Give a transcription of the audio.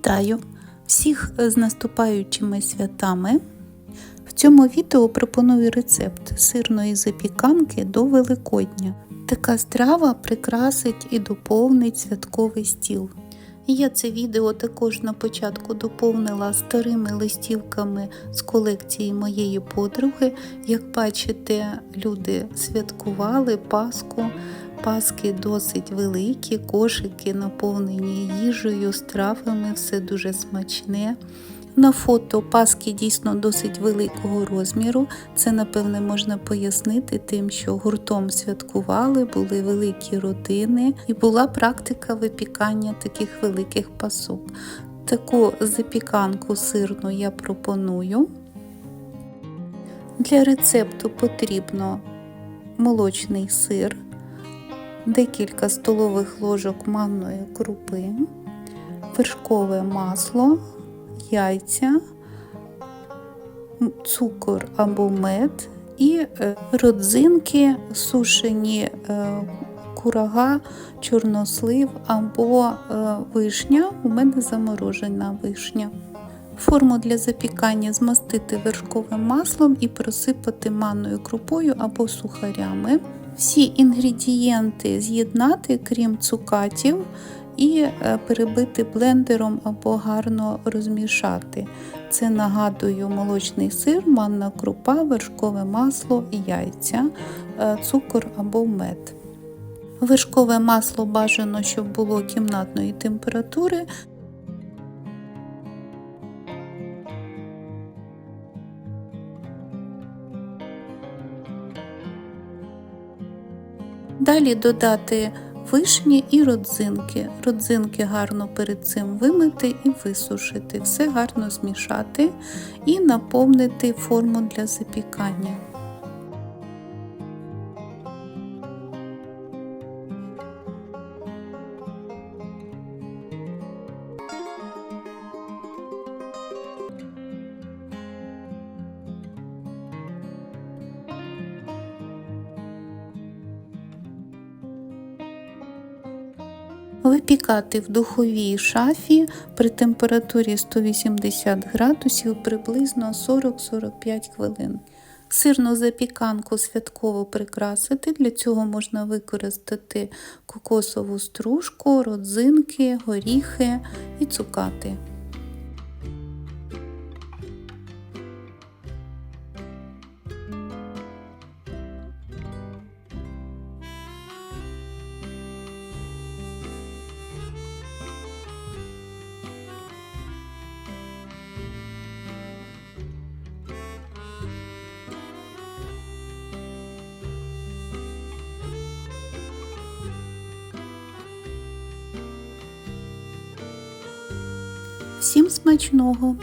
Вітаю всіх з наступаючими святами. В цьому відео пропоную рецепт сирної запіканки до Великодня. Така страва прикрасить і доповнить святковий стіл. Я це відео також на початку доповнила старими листівками з колекції моєї подруги. Як бачите, люди святкували Пасху. Паски досить великі, кошики наповнені їжею, стравами, все дуже смачне. На фото паски дійсно досить великого розміру. Це, напевне, можна пояснити тим, що гуртом святкували, були великі родини і була практика випікання таких великих пасок. Таку запіканку сирну я пропоную. Для рецепту потрібно молочний сир, декілька столових ложок манної крупи, вершкове масло, яйця, цукор або мед і е, родзинки, сушені е, курага, чорнослив або е, вишня. У мене заморожена вишня. Форму для запікання змастити вершковим маслом і просипати манною крупою або сухарями. Всі інгредієнти з'єднати, крім цукатів, і перебити блендером або гарно розмішати. Це нагадую молочний сир, манна крупа, вершкове масло, яйця, цукор або мед. Вершкове масло бажано, щоб було кімнатної температури. Далі додати вишні і родзинки. Родзинки гарно перед цим вимити і висушити. Все гарно змішати і наповнити форму для запікання. Випікати в духовій шафі при температурі 180 градусів приблизно 40-45 хвилин. Сирну запіканку святково прикрасити. Для цього можна використати кокосову стружку, родзинки, горіхи і цукати. Всім смачного!